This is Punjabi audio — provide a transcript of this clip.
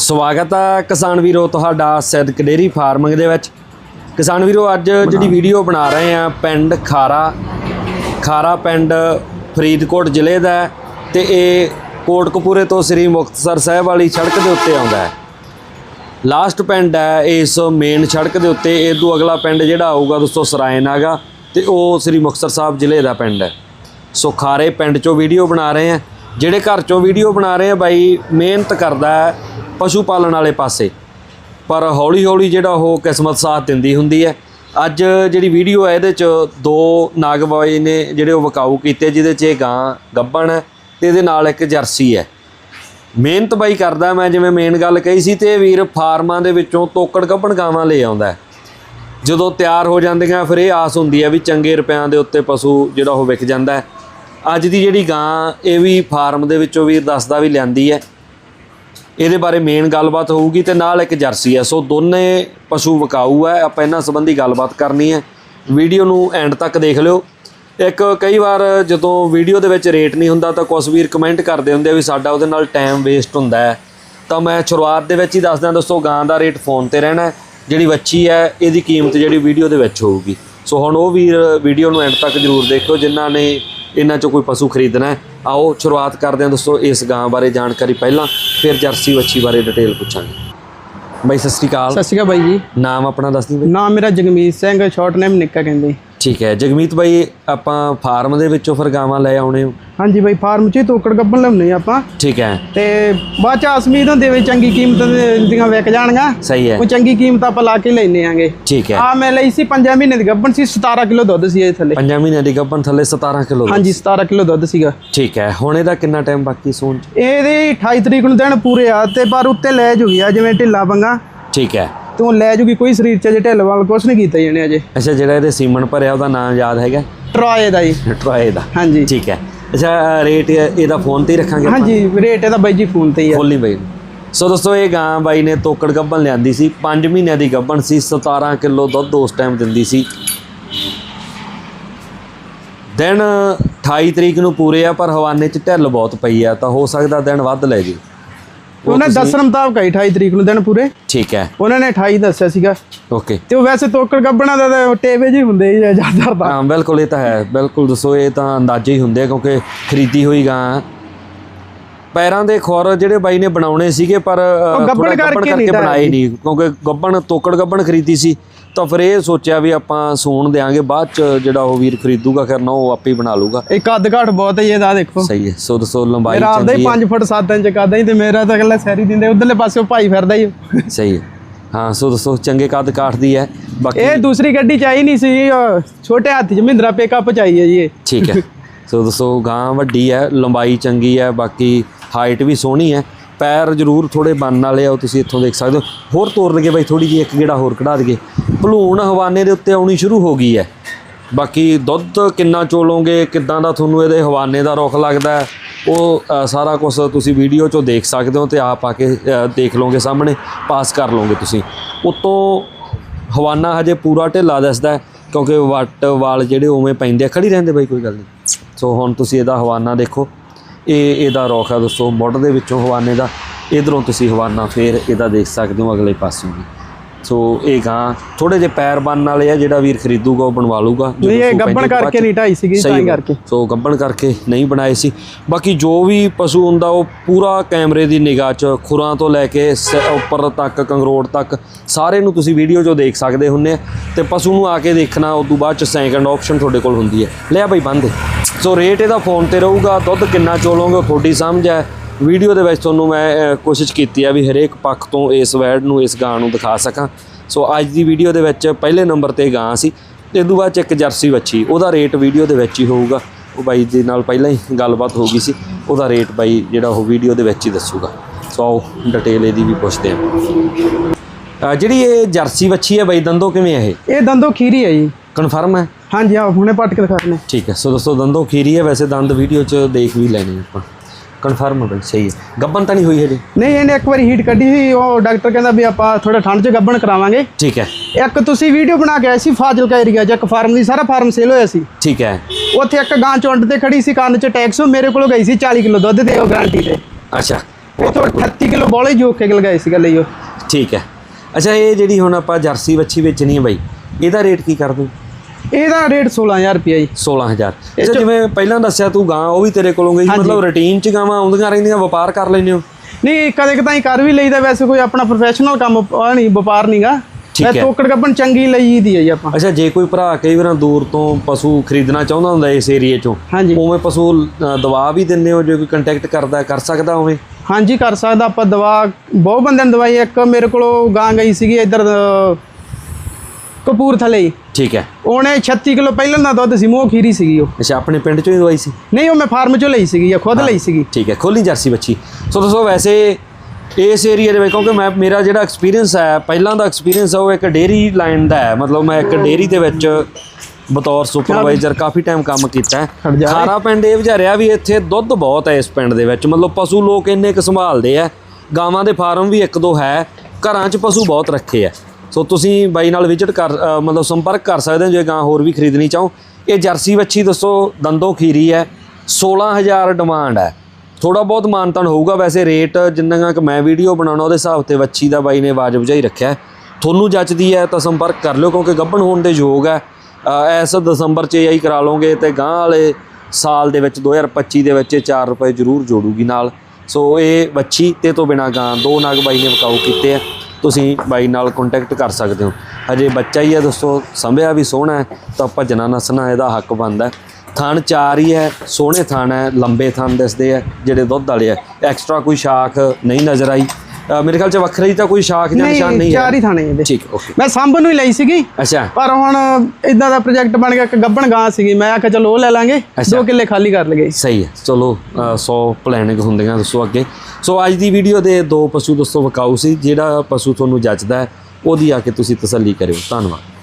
ਸਵਾਗਤ ਹੈ ਕਿਸਾਨ ਵੀਰੋ ਤੁਹਾਡਾ ਸਿੱਧਕ ਡੇਰੀ ਫਾਰਮਿੰਗ ਦੇ ਵਿੱਚ। ਕਿਸਾਨ ਵੀਰੋ ਅੱਜ ਜਿਹੜੀ ਵੀਡੀਓ ਬਣਾ ਰਹੇ ਆ ਪਿੰਡ ਖਾਰਾ ਖਾਰਾ ਪਿੰਡ ਫਰੀਦਕੋਟ ਜ਼ਿਲ੍ਹੇ ਦਾ ਤੇ ਇਹ ਕੋਟਕਪੂਰੇ ਤੋਂ ਸ੍ਰੀ ਮੁਕਤਸਰ ਸਾਹਿਬ ਵਾਲੀ ਸੜਕ ਦੇ ਉੱਤੇ ਆਉਂਦਾ ਹੈ। ਲਾਸਟ ਪਿੰਡ ਹੈ ਇਸ ਮੇਨ ਸੜਕ ਦੇ ਉੱਤੇ ਇਹ ਤੋਂ ਅਗਲਾ ਪਿੰਡ ਜਿਹੜਾ ਆਊਗਾ ਦੋਸਤੋ ਸਰਾਇਨ ਹੈਗਾ ਤੇ ਉਹ ਸ੍ਰੀ ਮੁਕਤਸਰ ਸਾਹਿਬ ਜ਼ਿਲ੍ਹੇ ਦਾ ਪਿੰਡ ਹੈ। ਸੋ ਖਾਰੇ ਪਿੰਡ ਚੋਂ ਵੀਡੀਓ ਬਣਾ ਰਹੇ ਆ। ਜਿਹੜੇ ਘਰ ਚੋਂ ਵੀਡੀਓ ਬਣਾ ਰਹੇ ਆ ਬਾਈ ਮਿਹਨਤ ਕਰਦਾ ਪਸ਼ੂ ਪਾਲਣ ਵਾਲੇ ਪਾਸੇ। ਪਰ ਹੌਲੀ ਹੌਲੀ ਜਿਹੜਾ ਉਹ ਕਿਸਮਤ ਸਾਥ ਦਿੰਦੀ ਹੁੰਦੀ ਹੈ। ਅੱਜ ਜਿਹੜੀ ਵੀਡੀਓ ਹੈ ਇਹਦੇ ਚ ਦੋ ਨਾਗਬਾਈ ਨੇ ਜਿਹੜੇ ਉਹ ਵਿਕਾਊ ਕੀਤੇ, ਜਿਹਦੇ ਚ ਇਹ ਗਾਂ ਗੱਬਣ ਹੈ ਤੇ ਇਹਦੇ ਨਾਲ ਇੱਕ ਜਰਸੀ ਹੈ। ਮਿਹਨਤ ਬਾਈ ਕਰਦਾ ਮੈਂ, ਜਿਵੇਂ ਮੇਨ ਗੱਲ ਕਹੀ ਸੀ, ਤੇ ਇਹ ਵੀਰ ਫਾਰਮਾਂ ਦੇ ਵਿੱਚੋਂ ਤੋਕੜ ਗੱਭਣ ਗਾਵਾਂ ਲੈ ਆਉਂਦਾ ਜਦੋਂ ਤਿਆਰ ਹੋ ਜਾਂਦੀਆਂ, ਫਿਰ ਇਹ ਆਸ ਹੁੰਦੀ ਹੈ ਵੀ ਚੰਗੇ ਰੁਪਿਆਂ ਦੇ ਉੱਤੇ ਪਸ਼ੂ ਜਿਹੜਾ ਉਹ ਵਿਕ ਜਾਂਦਾ ਹੈ। ਅੱਜ ਦੀ ਜਿਹੜੀ ਗਾਂ, ਇਹ ਵੀ ਫਾਰਮ ਦੇ ਵਿੱਚੋਂ ਵੀਰ ਦੱਸਦਾ ਵੀ ਲਿਆਂਦੀ ਹੈ। ਇਹਦੇ ਬਾਰੇ ਮੇਨ ਗੱਲਬਾਤ ਹੋਊਗੀ ਤੇ ਨਾਲ ਇੱਕ ਜਰਸੀ ਹੈ। ਸੋ ਦੋਨੇ ਪਸ਼ੂ ਵਿਕਾਊ ਹੈ। ਆਪਾਂ ਇਹਨਾਂ ਸੰਬੰਧੀ ਗੱਲਬਾਤ ਕਰਨੀ ਹੈ। ਵੀਡੀਓ ਨੂੰ ਐਂਡ ਤੱਕ ਦੇਖ ਲਿਓ। ਇੱਕ ਕਈ ਵਾਰ ਜਦੋਂ ਵੀਡੀਓ ਦੇ ਵਿੱਚ ਰੇਟ ਨਹੀਂ ਹੁੰਦਾ ਤਾਂ ਕੁਝ ਵੀਰ ਕਮੈਂਟ ਕਰਦੇ ਹੁੰਦੇ ਆ ਵੀ ਸਾਡਾ ਉਹਦੇ ਨਾਲ ਟਾਈਮ ਵੇਸਟ ਹੁੰਦਾ ਹੈ। ਤਾਂ ਮੈਂ ਸ਼ੁਰੂਆਤ ਦੇ ਵਿੱਚ ਹੀ ਦੱਸ ਦਿਆਂ ਦੋਸਤੋ, ਗਾਂ ਦਾ ਰੇਟ ਫੋਨ ਤੇ ਰਹਿਣਾ ਜਿਹੜੀ ਵੱਛੀ ਹੈ, ਇਹਦੀ ਕੀਮਤ ਜਿਹੜੀ ਵੀਡੀਓ ਦੇ ਵਿੱਚ ਹੋਊਗੀ। ਸੋ ਹੁਣ ਉਹ ਵੀਰ ਵੀਡੀਓ ਨੂੰ ਐਂਡ ਤੱਕ ਜਰੂਰ ਦੇਖਿਓ। ਜਿਨ੍ਹਾਂ ਨੇ ਇਹਨਾਂ ਚੋਂ ਕੋਈ ਪਸ਼ੂ ਖਰੀਦਣਾ ਹੈ ਆਓ ਸ਼ੁਰੂਆਤ ਕਰਦੇ ਹਾਂ ਦੋਸਤੋ ਇਸ ਗਾਂ ਬਾਰੇ ਜਾਣਕਾਰੀ ਪਹਿਲਾਂ ਫਿਰ ਜਰਸੀ ਵੱਛੀ ਬਾਰੇ ਡਿਟੇਲ ਪੁੱਛਾਂਗੇ। ਬਾਈ ਸਤਿ ਸ੍ਰੀ ਅਕਾਲ। ਸਤਿ ਸ਼੍ਰੀ ਅਕਾਲ ਬਾਈ ਜੀ। ਨਾਮ ਆਪਣਾ ਦੱਸ ਦਿਓ ਬਾਈ। ਨਾਮ ਮੇਰਾ ਜਗਮੀਤ ਸਿੰਘ ਸ਼ਾਰਟ ਨੇਮ ਨਿੱਕਾ ਕਹਿੰਦੇ। ਠੀਕ ਹੈ। ਜਗਮੀਤ ਬਾਈ ਆਪਾਂ ਫਾਰਮ ਦੇ ਵਿੱਚੋਂ ਫਿਰ ਗਾਵਾਂ ਲੈ ਆਉਣੇ ਹੋ? ਹਾਂਜੀ ਬਾਈ ਫਾਰਮ 'ਚ ਹੀ ਤੋਕੜ ਗੱਬਣ ਲਾਉਂਦੇ ਆਪਾਂ। ਠੀਕ ਹੈ। ਤੇ ਬਾਅਦ ਚ ਆਸਮੀਦ ਹੁੰਦੇ ਵੀ ਚੰਗੀ ਕੀਮਤ ਦੇ- ਦੀਆਂ ਵਿਕ ਜਾਣਗੀਆਂ। ਸਹੀ ਹੈ। ਉਹ ਚੰਗੀ ਕੀਮਤ ਆਪਾਂ ਲਾ ਕੇ ਲੈਨੇ ਆਂਗੇ। ਠੀਕ ਹੈ। ਆ ਮੈਂ ਲਈ ਸੀ 5 ਮਹੀਨੇ ਦੀ ਗੱਬਣ ਸੀ 17 ਕਿਲੋ ਦੁੱਧ ਸੀ ਇਹ ਥੱਲੇ। ਪੰਜਾਂ ਮਹੀਨਿਆਂ ਦੀ ਗੱਭਣ ਥੱਲੇ 17 ਕਿਲੋ ਹਾਂਜੀ 17 ਕਿਲੋ ਦੁੱਧ ਸੀਗਾ। ਠੀਕ ਹੈ। ਹੁਣ ਇਹਦਾ ਕਿੰਨਾ ਟਾਈਮ ਬਾਕੀ ਸੂਣ ਚ? ਇਹਦੇ 28 ਤਰੀਕ ਨੂੰ ਦਿਨ ਪੂਰੇ ਆ ਤੇ ਪਰ ਉੱਤੇ ਲੈ ਜੂਗੀ ਆ ਜਿਵੇਂ ਢਿੱਲਾ ਪੰਗਾ। ਠੀਕ ਹੈ। ਤੂੰ ਲੈ ਜੂਗੀ ਕੋਈ ਸਰੀਰ ਚ ਜੇ ਢਿੱਲ ਵਾਲ ਕੁਛ ਨਹੀਂ ਕੀਤਾ ਜਣੇ ਅਜੇ। ਅੱਛਾ ਜਿਹੜਾ ਇਹਦੇ ਸੀਮਨ ਭਰਿਆ ਉਹਦਾ ਨਾਮ ਯਾਦ ਹੈਗਾ? ਟਰਾਏ ਦਾ ਜੀ। ਟਰਾਏ ਦਾ। ਹਾਂਜੀ। ਠੀਕ ਹੈ। ਅੱਛਾ ਰੇਟ ਇਹਦਾ ਫੋਨ ਤੇ ਹੀ ਰੱਖਾਂਗੇ ਆਪਾਂ? ਹਾਂਜੀ ਰੇਟ ਇਹਦਾ ਬਾਈ ਜੀ ਫੋਨ ਤੇ ਹੀ ਆ। ਖੋਲੀ ਬਾਈ। ਸੋ ਦੋਸਤੋ ਇਹ ਗਾਂ ਬਾਈ ਨੇ ਤੋਕੜ ਗੱਭਣ ਲਿਆਂਦੀ ਸੀ। 5 ਮਹੀਨਿਆਂ ਦੀ ਗੱਭਣ ਸੀ 17 ਕਿਲੋ ਦੁੱਧ ਉਸ ਟਾਈਮ ਦਿੰਦੀ ਸੀ। ਦਿਨ 28 ਤਰੀਕ ਨੂੰ ਪੂਰੇ ਆ ਪਰ ਹਵਾਨੇ 'ਚ ਢਿੱਲ ਬਹੁਤ ਪਈ ਆ ਤਾਂ ਹੋ ਸਕਦਾ ਦਿਨ ਵੱਧ ਲੈ ਜੀ। ਉਹਨੇ ਦੱਸਣ ਮੁਤਾਬਕ ਆਈ 28 ਤਰੀਕ ਨੂੰ ਦਿਨ ਪੂਰੇ। ਠੀਕ ਹੈ। ਉਹਨਾਂ ਨੇ 28 ਦੱਸਿਆ ਸੀਗਾ। ਓਕੇ। ਤੇ ਉਹ ਵੈਸੇ ਤੋਕੜ ਗੱਬਣਾ ਦਾ ਤਾਂ ਟੇਵੇ ਜੀ ਹੁੰਦੇ ਹੀ ਜ਼ਿਆਦਾ ਦਾ ਹਾਂ ਬਿਲਕੁਲ ਇਹ ਤਾਂ ਹੈ। ਬਿਲਕੁਲ ਦੱਸੋ ਇਹ ਤਾਂ ਅੰਦਾਜ਼ੇ ਹੀ ਹੁੰਦੇ ਕਿਉਂਕਿ ਖਰੀਦੀ ਹੋਈ ਗਾਂ। ਪੈਰਾਂ ਦੇ ਖੁਰ ਜਿਹੜੇ ਬਾਈ ਨੇ ਬਣਾਉਣੇ ਸੀਗੇ ਪਰ ਥੋੜ੍ਹਾ ਕਰਕੇ ਤਾਂ ਬਣਾਏ ਨਹੀਂ ਕਿਉਂਕਿ ਗੱਬਣ ਤੋਕੜ ਗੱਬਣ ਖਰੀਦੀ ਸੀ। ਤਾਂ ਫਿਰ ਇਹ ਸੋਚਿਆ ਵੀ ਆਪਾਂ ਸੂਣ ਦੇਾਂਗੇ ਬਾਅਦ ਚ ਜਿਹੜਾ ਉਹ ਵੀਰ ਖਰੀਦੂਗਾ ਕਰਨਾ ਉਹ ਆਪੇ ਹੀ ਬਣਾ ਲੂਗਾ ਇਹ ਕੱਦ ਘਾਟ ਬਹੁਤ ਹੈ ਇਹਦਾ ਦੇਖੋ। ਸਹੀ ਹੈ ਸੋ ਦੱਸੋ ਲੰਬਾਈ ਮੇਰਾ ਆਪਦਾ ਹੀ ਚੰਗੀ ਹੈ। 5 ਫੁੱਟ 7 ਇੰਚ ਕੱਦ ਹੈ ਤੇ ਮੇਰਾ ਤਾਂ ਅਗਲਾ ਸੈਰੀ ਦਿੰਦੇ ਉਧਰਲੇ ਪਾਸੇ ਭਾਈ ਫਿਰਦਾ ਹੀ। ਸਹੀ ਹੈ। ਹਾਂ ਸੋ ਦੱਸੋ ਚੰਗੇ ਕੱਦ ਕਾਠਦੀ ਹੈ ਬਾਕੀ ਇਹ ਦੂਸਰੀ ਗੱਡੀ ਚਾਹੀ ਨਹੀਂ ਸੀ ਛੋਟੇ ਹੱਥ 'ਚ ਮਹਿੰਦਰਾ ਪਿਕਅਪ ਚਾਹੀਏ ਜੀ ਇਹ। ਠੀਕ ਹੈ। ਸੋ ਦੱਸੋ ਗਾਂ ਵੱਡੀ ਹੈ ਲੰਬਾਈ ਚੰਗੀ ਹੈ ਬਾਕੀ ਹਾਈਟ ਵੀ ਸੋਹਣੀ ਹੈ। ਪੈਰ ਜ਼ਰੂਰ ਥੋੜੇ ਬੰਨ ਵਾਲੇ ਆ, ਉਹ ਤੁਸੀਂ ਇੱਥੋਂ ਦੇਖ ਸਕਦੇ ਹੋ। ਹੋਰ ਤੋਰ ਲਗੇ ਬਾਈ ਥੋੜੀ ਜਿਹੀ ਇੱਕ ਗੇੜਾ ਹੋਰ ਕਢਾ ਦਈਏ। ਭਲੂਣ ਹਵਾਨੇ ਦੇ ਉੱਤੇ ਆਉਣੀ ਸ਼ੁਰੂ ਹੋ ਗਈ ਹੈ। ਬਾਕੀ ਦੁੱਧ ਕਿੰਨਾ ਚੋਲੋਗੇ, ਕਿੱਦਾਂ ਦਾ ਤੁਹਾਨੂੰ ਇਹਦੇ ਹਵਾਨੇ ਦਾ ਰੁਖ ਲੱਗਦਾ ਉਹ ਸਾਰਾ ਕੁਝ ਤੁਸੀਂ ਵੀਡੀਓ 'ਚੋਂ ਦੇਖ ਸਕਦੇ ਹੋ ਤੇ ਆਪ ਆ ਕੇ ਦੇਖ ਲਓਗੇ ਸਾਹਮਣੇ, ਪਾਸ ਕਰ ਲਓਗੇ ਤੁਸੀਂ। ਉਤੋਂ ਹਵਾਨਾ ਹਜੇ ਪੂਰਾ ਢਿੱਲਾ ਦਿਸਦਾ ਕਿਉਂਕਿ ਵੱਟ ਵਾਲ ਜਿਹੜੇ ਉਵੇਂ ਪੈਂਦੇ ਆ ਖੜੀ ਰਹਿੰਦੇ ਬਾਈ, ਕੋਈ ਗੱਲ ਨਹੀਂ। ਸੋ ਹੁਣ ਤੁਸੀਂ ਇਹਦਾ ਹਵਾਨਾ ਦੇਖੋ। ਇਹ ਇਹਦਾ ਰੋਖ ਹੈ ਦੋਸਤੋ ਮੁੱਢ ਦੇ ਵਿੱਚੋਂ ਹਵਾਨੇ ਦਾ। ਇਧਰੋਂ ਤੁਸੀਂ ਹਵਾਨਾ ਫੇਰ ਇਹਦਾ ਦੇਖ ਸਕਦੇ ਹੋ ਅਗਲੇ ਪਾਸਿਓਂ ਵੀ। ਸੋ ਇਹ ਗਾਂ ਥੋੜੇ ਜਿਹੇ ਪੈਰ ਬੰਨ ਵਾਲੇ ਆ ਜਿਹੜਾ ਵੀਰ ਖਰੀਦੂਗਾ ਉਹ ਬਣਵਾ ਲੂਗਾ ਨਹੀਂ ਇਹ ਗੱਬਣ ਕਰਕੇ। ਨਹੀਂ ਢਾਈ ਸੀਗੀ ਤਾਂ। ਕਰਕੇ। ਸੋ ਗੱਬਣ ਕਰਕੇ ਨਹੀਂ ਬਣਾਏ ਸੀ। ਬਾਕੀ ਜੋ ਵੀ ਪਸ਼ੂ ਹੁੰਦਾ ਉਹ ਪੂਰਾ ਕੈਮਰੇ ਦੀ ਨਿਗਾਹ 'ਚ ਖੁਰਾਂ ਤੋਂ ਲੈ ਕੇ ਉੱਪਰ ਤੱਕ ਕੰਗਰੋੜ ਤੱਕ ਸਾਰੇ ਨੂੰ ਤੁਸੀਂ ਵੀਡੀਓ 'ਚੋਂ ਦੇਖ ਸਕਦੇ ਹੁੰਨੇ ਤੇ ਪਸ਼ੂ ਨੂੰ ਆ ਕੇ ਦੇਖਣਾ ਉਸ ਤੋਂ ਬਾਅਦ 'ਚ ਸੈਕੰਡ ਆਪਸ਼ਨ ਤੁਹਾਡੇ ਕੋਲ ਹੁੰਦੀ ਹੈ। ਲਿਆ ਬਈ ਬੰਦ। ਸੋ ਰੇਟ ਇਹਦਾ ਫੋਨ ਤੇ ਰਹੂਗਾ ਦੁੱਧ ਕਿੰਨਾ ਚੋਲੋਗੇ ਤੁਹਾਡੀ ਸਮਝ ਹੈ। ਵੀਡੀਓ ਦੇ ਵਿੱਚ ਤੁਹਾਨੂੰ ਮੈਂ ਕੋਸ਼ਿਸ਼ ਕੀਤੀ ਆ ਵੀ ਹਰੇਕ ਪੱਖ ਤੋਂ ਇਸ ਵੈਡ ਨੂੰ ਇਸ ਗਾਂ ਨੂੰ ਦਿਖਾ ਸਕਾਂ। ਸੋ ਅੱਜ ਦੀ ਵੀਡੀਓ ਦੇ ਵਿੱਚ ਪਹਿਲੇ ਨੰਬਰ ਤੇ ਗਾਂ ਸੀ ਤੇ ਤੋਂ ਬਾਅਦ ਚ ਇੱਕ ਜਰਸੀ ਵੱਛੀ। ਉਹਦਾ ਰੇਟ ਵੀਡੀਓ ਦੇ ਵਿੱਚ ਹੀ ਹੋਊਗਾ। ਉਹ ਬਾਈ ਦੇ ਨਾਲ ਪਹਿਲਾਂ ਹੀ ਗੱਲਬਾਤ ਹੋ ਗਈ ਸੀ। ਉਹਦਾ ਰੇਟ ਬਾਈ ਜਿਹੜਾ ਉਹ ਵੀਡੀਓ ਦੇ ਵਿੱਚ ਹੀ ਦੱਸੂਗਾ। ਸੋ ਆਓ ਡਿਟੇਲ ਇਹਦੀ ਵੀ ਪੁੱਛਦੇ ਹਾਂ। ਜਿਹੜੀ ਇਹ ਜਰਸੀ ਵੱਛੀ ਹੈ ਬਾਈ ਦੰਦੋ ਕਿਵੇਂ ਹੈ ਇਹ? ਇਹ ਦੰਦੋ ਖੀਰੀ ਹੈ ਜੀ। ਕਨਫਰਮ ਹੈ? ਹਾਂਜੀ ਆ ਹੁਣੇ ਪੱਟ ਕੇ ਦਿਖਾ ਦਿੰਦੇ ਠੀਕ ਹੈ ਸੋ ਦੋਸਤੋ ਦੰਦੋ ਖੀਰੀ ਹੈ। ਵੈਸੇ ਦੰਦ ਵੀਡੀਓ 'ਚ ਦੇਖ ਵੀ ਲੈਣੇ ਆਪਾਂ। ਕਨਫਰਮ ਹੈ ਬਾਈ ਸਹੀ ਹੈ। ਗੱਬਨ ਤਾਂ ਨਹੀਂ ਹੋਈ ਹਜੇ? ਨਹੀਂ ਇਹਨੇ ਇੱਕ ਵਾਰੀ ਹੀਟ ਕੱਢੀ ਸੀ ਉਹ ਡਾਕਟਰ ਕਹਿੰਦਾ ਵੀ ਆਪਾਂ ਥੋੜਾ ਠੰਡ 'ਚ ਗੱਬਣ ਕਰਾਵਾਂਗੇ। ਠੀਕ ਹੈ। ਇੱਕ ਤੁਸੀਂ ਵੀਡੀਓ ਬਣਾ ਕੇ ਆਏ ਸੀ ਫਾਜ਼ਿਲਕਾ ਏਰੀਆ 'ਚ ਇੱਕ ਫਾਰਮ ਦੀ ਸਾਰਾ ਫਾਰਮ ਸੇਲ ਹੋਇਆ ਸੀ। ਠੀਕ ਹੈ। ਉੱਥੇ ਇੱਕ ਗਾਂ ਚੁੰਡ ਤੇ ਖੜੀ ਸੀ ਕੰਨ 'ਚ ਟੈਕਸ ਮੇਰੇ ਕੋਲੋਂ ਗਈ ਸੀ 40 ਕਿਲੋ ਦੁੱਧ ਤੇ ਉਹ ਗਾਰੰਟੀ ਤੇ ਅੱਛਾ। ਇਥੋਂ 38 ਕਿਲੋ ਬੋਲੇ ਜੋਕ ਕੇ ਲਗਾਏ ਸੀਗਾ ਲਈ ਉਹ ਠੀਕ ਹੈ। ਅੱਛਾ ਇਹ ਜਿਹੜੀ ਹੁਣ ਆਪਾਂ ਜਰਸੀ ਵੱਛੀ ਵੇਚਣੀ ਹੈ ਬਾਈ ਇਹਦਾ ਰੇਟ ਕੀ ਕਰ ਦੂੰ ਇਹਦਾ ਰੇਟ 16000 ਰੁਪਇਆ ਜੀ। 16000 ਇਹ ਜਿਵੇਂ ਪਹਿਲਾਂ ਦੱਸਿਆ ਤੂੰ ਗਾਂ ਉਹ ਵੀ ਤੇਰੇ ਕੋਲੋਂ ਗਈ। ਮਤਲਬ ਰੁਟੀਨ ਚ ਗਾਵਾਂ ਆਉਂਦੀਆਂ ਰਹਿੰਦੀਆਂ ਵਪਾਰ ਕਰ ਲੈਂਦੇ ਹੋ? ਨਹੀਂ ਕਦੇ ਕਦਾਈ ਕਰ ਵੀ ਲਈਦਾ ਵੈਸੇ ਕੋਈ ਆਪਣਾ ਪ੍ਰੋਫੈਸ਼ਨਲ ਕੰਮ ਨਹੀਂ ਵਪਾਰ ਨਹੀਂਗਾ ਮੈਂ। ਤੋਕੜ ਗੱਬਣ ਚੰਗੀ ਲਈ ਦੀ ਹੈ ਜੀ ਆਪਾਂ। ਅੱਛਾ ਜੇ ਕੋਈ ਭਰਾ ਕਈ ਵਾਰਾਂ ਦੂਰ ਤੋਂ ਪਸ਼ੂ ਖਰੀਦਣਾ ਚਾਹੁੰਦਾ ਹੁੰਦਾ ਇਸ ਏਰੀਏ ਚੋਂ ਹਾਂਜੀ। ਉਵੇਂ ਪਸ਼ੂ ਦਵਾ ਵੀ ਦਿੰਦੇ ਹੋ ਜੇ ਕੋਈ ਕੰਟੈਕਟ ਕਰਦਾ ਕਰ ਸਕਦਾ ਉਵੇਂ? ਹਾਂਜੀ ਕਰ ਸਕਦਾ ਆਪਾਂ ਦਵਾ ਬਹੁਤ ਬੰਦਿਆਂ ਨੂੰ ਦਵਾਈ ਇੱਕ ਮੇਰੇ ਕੋਲੋਂ ਗਾਂ ਗਈ ਸੀਗੀ ਇੱਧਰ ਕਪੂਰਥਲੇ ਹੀ। ਠੀਕ ਹੈ। ਉਹਨੇ 36 ਕਿਲੋ ਪਹਿਲਾਂ ਦਾ ਦੁੱਧ ਸੀ ਮੋਹ ਖੀਰੀ ਸੀਗੀ ਉਹ। ਅੱਛਾ ਆਪਣੇ ਪਿੰਡ ਚੋਂ ਹੀ ਦਵਾਈ ਸੀ? ਨਹੀਂ ਉਹ ਮੈਂ ਫਾਰਮ ਚੋਂ ਲਈ ਸੀਗੀ ਜਾਂ ਖੁਦ ਲਈ ਸੀਗੀ। ਠੀਕ ਹੈ ਖੋਲੀ ਜਰਸੀ ਬੱਚੀ। ਸੋ ਦੋਸਤੋ ਵੈਸੇ ਇਸ ਏਰੀਆ ਦੇ ਵਿੱਚ ਕਿਉਂਕਿ ਮੈਂ ਮੇਰਾ ਜਿਹੜਾ ਐਕਸਪੀਰੀਅੰਸ ਹੈ ਪਹਿਲਾਂ ਦਾ ਐਕਸਪੀਰੀਅੰਸ ਹੈ ਉਹ ਇੱਕ ਡੇਰੀ ਲਾਈਨ ਦਾ ਹੈ। ਮਤਲਬ ਮੈਂ ਇੱਕ ਡੇਰੀ ਦੇ ਵਿੱਚ ਬਤੌਰ ਸੁਪਰਵਾਈਜ਼ਰ ਕਾਫੀ ਟਾਈਮ ਕੰਮ ਕੀਤਾ। ਖਾਰਾ ਪਿੰਡ ਇਹ ਵਿਚਾਰਿਆ ਵੀ ਇੱਥੇ ਦੁੱਧ ਬਹੁਤ ਹੈ ਇਸ ਪਿੰਡ ਦੇ ਵਿੱਚ। ਮਤਲਬ ਪਸ਼ੂ ਲੋਕ ਇੰਨੇ ਕੁ ਸੰਭਾਲਦੇ ਆ ਗਾਵਾਂ ਦੇ ਫਾਰਮ ਵੀ ਇੱਕ ਦੋ ਹੈ। ਘਰਾਂ 'ਚ ਪਸ਼ੂ ਬਹੁਤ ਰੱਖੇ ਆ ਸੋ ਤੁਸੀਂ ਬਾਈ ਨਾਲ ਵਿਜ਼ਿਟ ਕਰ ਅ, ਮਤਲਬ ਸੰਪਰਕ ਕਰ ਸਕਦੇ ਹੋ ਜੇ ਗਾਂ ਹੋਰ ਵੀ ਖਰੀਦਣੀ ਚਾਹੋ। ਇਹ ਜਰਸੀ ਵੱਛੀ ਦੱਸੋ ਦੰਦੋ ਖੀਰੀ ਹੈ 16000 ਡਿਮਾਂਡ ਹੈ। ਥੋੜਾ ਬਹੁਤ ਮਾਨਤਨ ਹੋਊਗਾ ਵੈਸੇ ਰੇਟ ਜਿੰਨਾ ਕੁ ਮੈਂ ਵੀਡੀਓ ਬਣਾਉਣਾ ਉਹਦੇ ਹਿਸਾਬ ਤੇ ਵੱਛੀ ਦਾ ਬਾਈ ਨੇ ਵਾਜਬ ਜਿਹਾ ਹੀ ਰੱਖਿਆ ਹੈ। ਤੁਹਾਨੂੰ ਜੱਚਦੀ ਹੈ ਤਾਂ ਸੰਪਰਕ ਕਰ ਲਿਓ ਕਿਉਂਕਿ ਗੱਭਣ ਹੋਣ ਦੇ ਯੋਗ ਹੈ। ਅ, ਇਸ ਦਸੰਬਰ 'ਚ ਇਹੀ ਕਰਾ ਲਓਗੇ ਤੇ ਗਾਂ ਵਾਲੇ ਸਾਲ ਦੇ ਵਿੱਚ 2025 ਦੇ ਵਿੱਚ ਇਹ 4 ਰੁਪਏ ਜ਼ਰੂਰ ਜੋੜੂਗੀ ਨਾਲ। ਸੋ ਇਹ ਵੱਛੀ ਤੇ ਤੋਂ ਬਿਨਾਂ ਗਾਂ ਦੋ ਨਗ ਬਾਈ ਨੇ ਵਿਕਾਊ ਕੀਤੇ ਆ ਤੁਸੀਂ ਬਾਈ ਨਾਲ ਕੰਟੈਕਟ ਕਰ ਸਕਦੇ ਹੋ। ਹਜੇ ਬੱਚਾ ਹੀ ਹੈ ਦੋਸਤੋ, ਸੰਭਿਆ ਵੀ ਸੋਹਣਾ ਹੈ, ਤਾਂ ਭੱਜਣਾ ਨਸਣਾ ਇਹਦਾ ਹੱਕ ਬਣਦਾ ਥਣ ਚਾਰ ਹੀ ਹੈ, ਸੋਹਣੇ ਥਣ ਹੈ, ਲੰਬੇ ਥਣ ਦਿਸਦੇ ਆ ਜਿਹੜੇ ਦੁੱਧ ਵਾਲੇ ਆ ਐਕਸਟਰਾ ਕੋਈ ਸ਼ਾਖ ਨਹੀਂ ਨਜ਼ਰ ਆਈ। ਮੇਰੇ ਖਿਆਲ ਚ ਵੱਖਰਾ ਹੀ ਤਾਂ ਕੋਈ ਸ਼ਾਖ ਜਾਂ ਨਿਸ਼ਾਨ ਨਹੀਂ ਨਹੀਂ ਚਾਰ ਹੀ ਹੈ ਥਾਣੇ ਇਹਦੇ। ਠੀਕ ਓਕੇ ਮੈਂ ਸਾਂਭਣ ਨੂੰ ਹੀ ਲਈ ਸੀਗੀ ਅੱਛਾ। ਪਰ ਹੁਣ ਇਦਾਂ ਦਾ ਪ੍ਰੋਜੈਕਟ ਬਣ ਗਿਆ ਕਿ ਗੱਬਣ ਗਾਂ ਸੀਗੀ। ਮੈਂ ਆਖਿਆ ਚਲੋ ਉਹ ਲੈ ਲਾਂਗੇ। ਦੋ ਕਿੱਲੇ ਖਾਲੀ ਕਰ ਲਗੇ ਸਹੀ ਹੈ ਚਲੋ 100 ਪਲੈਨਿੰਗ ਹੁੰਦੀਆਂ ਦੱਸੋ ਅੱਗੇ। ਸੋ ਅੱਜ ਦੀ ਵੀਡੀਓ ਦੇ ਦੋ ਪਸ਼ੂ ਦੋਸਤੋ ਵਕਾਊ ਸੀ ਜਿਹੜਾ ਪਸ਼ੂ ਤੁਹਾਨੂੰ ਜੱਚਦਾ ਹੈ ਉਹਦੀ ਆ ਕੇ ਤੁਸੀਂ ਤਸੱਲੀ ਕਰਿਓ। ਧੰਨਵਾਦ।